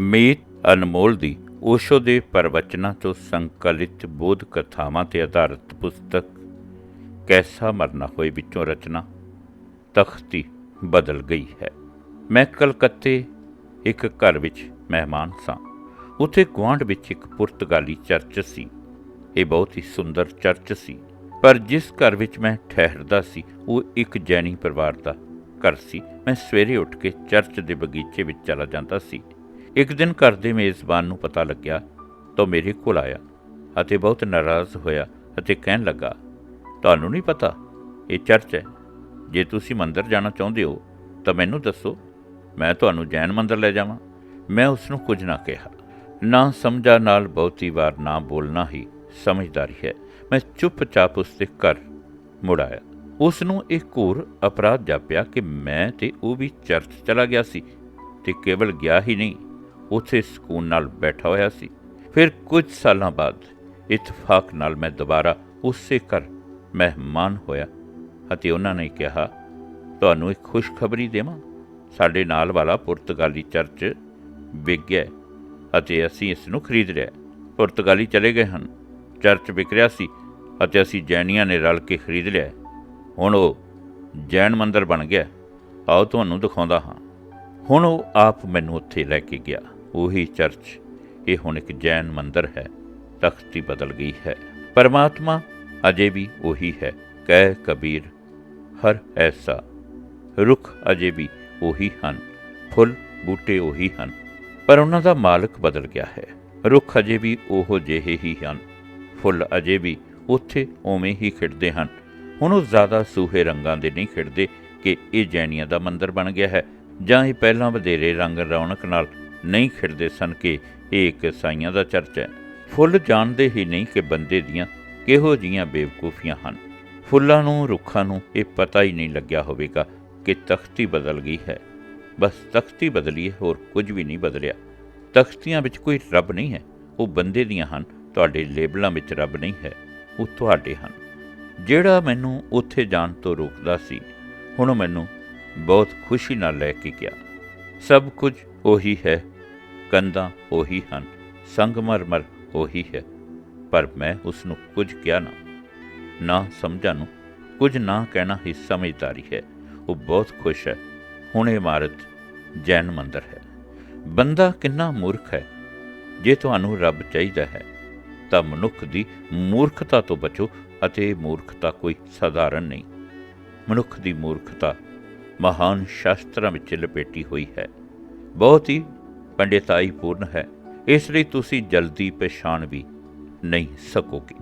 ਮੀਤ ਅਨਮੋਲ ਦੀ ਓਸ਼ੋ ਦੇ ਪ੍ਰਵਚਨਾਂ ਤੋਂ ਸੰਕਲਿਤ ਬੋਧ ਕਥਾਵਾਂ ਤੇ ਆਧਾਰਿਤ ਪੁਸਤਕ ਕੈਸਾ ਮਰਨਾ ਹੋਏ ਵਿੱਚੋਂ ਰਚਨਾ, ਤਖਤੀ ਬਦਲ ਗਈ ਹੈ। ਮੈਂ ਕਲਕੱਤੇ ਇੱਕ ਘਰ ਵਿੱਚ ਮਹਿਮਾਨ ਸਾਂ। ਉੱਥੇ ਗੁਆਂਢ ਵਿੱਚ ਇੱਕ ਪੁਰਤਗਾਲੀ ਚਰਚ ਸੀ। ਇਹ ਬਹੁਤ ਹੀ ਸੁੰਦਰ ਚਰਚ ਸੀ। ਪਰ ਜਿਸ ਘਰ ਵਿੱਚ ਮੈਂ ਠਹਿਰਦਾ ਸੀ, ਉਹ ਇੱਕ ਜੈਨੀ ਪਰਿਵਾਰ ਦਾ ਘਰ ਸੀ। ਮੈਂ ਸਵੇਰੇ ਉੱਠ ਕੇ ਚਰਚ ਦੇ ਬਗੀਚੇ ਵਿੱਚ ਚਲਾ ਜਾਂਦਾ ਸੀ। ਇੱਕ ਦਿਨ ਘਰ ਦੇ ਮੇਜ਼ਬਾਨ ਨੂੰ ਪਤਾ ਲੱਗਿਆ ਤਾਂ ਮੇਰੇ ਕੋਲ ਆਇਆ ਅਤੇ ਬਹੁਤ ਨਾਰਾਜ਼ ਹੋਇਆ ਅਤੇ ਕਹਿਣ ਲੱਗਾ, ਤੁਹਾਨੂੰ ਨਹੀਂ ਪਤਾ, ਇਹ ਚਰਚ ਹੈ। ਜੇ ਤੁਸੀਂ ਮੰਦਰ ਜਾਣਾ ਚਾਹੁੰਦੇ ਹੋ ਤਾਂ ਮੈਨੂੰ ਦੱਸੋ, ਮੈਂ ਤੁਹਾਨੂੰ ਜੈਨ ਮੰਦਰ ਲੈ ਜਾਵਾਂ। ਮੈਂ ਉਸ ਨੂੰ ਕੁਝ ਨਾ ਕਿਹਾ। ਨਾ ਸਮਝਾ ਨਾਲ ਬਹੁਤੀ ਵਾਰ ਨਾ ਬੋਲਣਾ ਹੀ ਸਮਝਦਾਰੀ ਹੈ। ਮੈਂ ਚੁੱਪਚਾਪ ਉਸ ਦੇ ਘਰ ਮੁੜ ਆਇਆ। ਉਸ ਨੂੰ ਇੱਕ ਘੋਰ ਅਪਰਾਧ ਜਾਪਿਆ ਕਿ ਮੈਂ ਤੇ ਉਹ ਵੀ ਚਰਚ ਚਲਾ ਗਿਆ ਸੀ ਤੇ ਕੇਵਲ ਗਿਆ ਹੀ ਨਹੀਂ। ਉੱਥੇ ਸਕੂਨ ਨਾਲ ਬੈਠਾ ਹੋਇਆ ਸੀ। ਫਿਰ ਕੁਝ ਸਾਲਾਂ ਬਾਅਦ ਇਤਫਾਕ ਨਾਲ ਮੈਂ ਦੁਬਾਰਾ ਉਸੇ ਘਰ ਮਹਿਮਾਨ ਹੋਇਆ ਅਤੇ ਉਹਨਾਂ ਨੇ ਕਿਹਾ, ਤੁਹਾਨੂੰ ਇੱਕ ਖੁਸ਼ਖਬਰੀ ਦੇਵਾਂ। ਸਾਡੇ ਨਾਲ ਵਾਲਾ ਪੁਰਤਗਾਲੀ ਚਰਚ ਵਿਕ ਗਿਆ ਅਤੇ ਅਸੀਂ ਇਸ ਨੂੰ ਖਰੀਦ ਲਿਆ। ਪੁਰਤਗਾਲੀ ਚਲੇ ਗਏ ਹਨ। ਚਰਚ ਵਿਕ ਰਿਹਾ ਸੀ ਅਤੇ ਅਸੀਂ ਜੈਨੀਆਂ ਨੇ ਰਲ ਕੇ ਖਰੀਦ ਲਿਆ। ਹੁਣ ਉਹ ਜੈਨ ਮੰਦਰ ਬਣ ਗਿਆ। ਆਓ ਤੁਹਾਨੂੰ ਦਿਖਾਉਂਦਾ ਹਾਂ। ਹੁਣ ਉਹ ਆਪ ਮੈਨੂੰ ਉੱਥੇ ਲੈ ਕੇ ਗਿਆ। ਉਹੀ ਚਰਚ, ਇਹ ਹੁਣ ਇੱਕ ਜੈਨ ਮੰਦਰ ਹੈ, ਤਖਤੀ ਬਦਲ ਗਈ ਹੈ। ਪਰਮਾਤਮਾ ਅਜੇ ਵੀ ਉਹੀ ਹੈ, ਕਹਿ ਕਬੀਰ, ਹਰ ਐਸਾ। ਰੁੱਖ ਅਜੇ ਵੀ ਉਹੀ ਹਨ, ਫੁੱਲ, ਬੂਟੇ ਉਹੀ ਹਨ, ਪਰ ਉਹਨਾਂ ਦਾ ਮਾਲਕ ਬਦਲ ਗਿਆ ਹੈ। ਰੁੱਖ ਅਜੇ ਵੀ ਉਹੋ ਜਿਹੇ ਹੀ ਹਨ, ਫੁੱਲ ਅਜੇ ਵੀ ਉੱਥੇ ਉਵੇਂ ਹੀ ਖਿੜਦੇ ਹਨ। ਹੁਣ ਉਹ ਜ਼ਿਆਦਾ ਸੂਹੇ ਰੰਗਾਂ ਦੇ ਨਹੀਂ ਖਿੜਦੇ ਕਿ ਇਹ ਜੈਨੀਆਂ ਦਾ ਮੰਦਰ ਬਣ ਗਿਆ ਹੈ, ਜਾਂ ਇਹ ਪਹਿਲਾਂ ਵਧੇਰੇ ਰੰਗ ਰੌਣਕ ਨਾਲ ਨਹੀਂ ਖਿੜਦੇ ਸਨ ਕਿ ਇਹ ਇੱਕ ਸਾਈਆਂ ਦਾ ਚਰਚ ਹੈ। ਫੁੱਲ ਜਾਣਦੇ ਹੀ ਨਹੀਂ ਕਿ ਬੰਦੇ ਦੀਆਂ ਕਿਹੋ ਜੀਆਂ ਬੇਵਕੂਫੀਆਂ ਹਨ। ਫੁੱਲਾਂ ਨੂੰ, ਰੁੱਖਾਂ ਨੂੰ ਇਹ ਪਤਾ ਹੀ ਨਹੀਂ ਲੱਗਿਆ ਹੋਵੇਗਾ ਕਿ ਤਖਤੀ ਬਦਲ ਗਈ ਹੈ। ਬਸ ਤਖਤੀ ਬਦਲੀ ਹੈ, ਹੋਰ ਕੁਝ ਵੀ ਨਹੀਂ ਬਦਲਿਆ। ਤਖਤੀਆਂ ਵਿੱਚ ਕੋਈ ਰੱਬ ਨਹੀਂ ਹੈ। ਉਹ ਬੰਦੇ ਦੀਆਂ ਹਨ, ਤੁਹਾਡੇ ਲੇਬਲਾਂ ਵਿੱਚ ਰੱਬ ਨਹੀਂ ਹੈ, ਉਹ ਤੁਹਾਡੇ ਹਨ। ਜਿਹੜਾ ਮੈਨੂੰ ਉੱਥੇ ਜਾਣ ਤੋਂ ਰੋਕਦਾ ਸੀ, ਹੁਣ ਮੈਨੂੰ ਬਹੁਤ ਖੁਸ਼ੀ ਨਾਲ ਲੈ ਕੇ ਗਿਆ। ਸਭ ਕੁਝ ਉਹੀ ਹੈ ਕੰਧਾਂ ਉਹੀ ਹਨ ਸੰਗਮਰਮਰ ਉਹੀ ਹੈ, ਪਰ ਮੈਂ ਉਸ ਨੂੰ ਕੁਝ ਕਿਹਾ ਨਾ ਨਾ ਸਮਝਾਂ ਨੂੰ, ਕੁਝ ਨਾ ਕਹਿਣਾ ਹੀ ਸਮਝਦਾਰੀ ਹੈ, ਉਹ ਬਹੁਤ ਖੁਸ਼ ਹੈ, ਹੁਣ ਇਹ ਇਮਾਰਤ ਜੈਨ ਮੰਦਰ ਹੈ। ਬੰਦਾ ਕਿੰਨਾ ਮੂਰਖ ਹੈ, ਜੇ ਤੁਹਾਨੂੰ ਰੱਬ ਚਾਹੀਦਾ ਹੈ, ਤਾਂ ਮਨੁੱਖ ਦੀ ਮੂਰਖਤਾ ਤੋਂ ਬਚੋ ਅਤੇ ਮੂਰਖਤਾ ਕੋਈ ਸਧਾਰਨ ਨਹੀਂ। ਮਨੁੱਖ ਦੀ ਮੂਰਖਤਾ ਮਹਾਨ ਸ਼ਾਸਤਰਾਂ ਵਿੱਚ ਲਪੇਟੀ ਹੋਈ ਹੈ, ਬਹੁਤ ਹੀ ਪੰਡਿਤਾਈ ਪੂਰਨ ਹੈ। ਇਸ ਲਈ ਤੁਸੀਂ ਜਲਦੀ ਪਛਾਣ ਵੀ ਨਹੀਂ ਸਕੋਗੇ।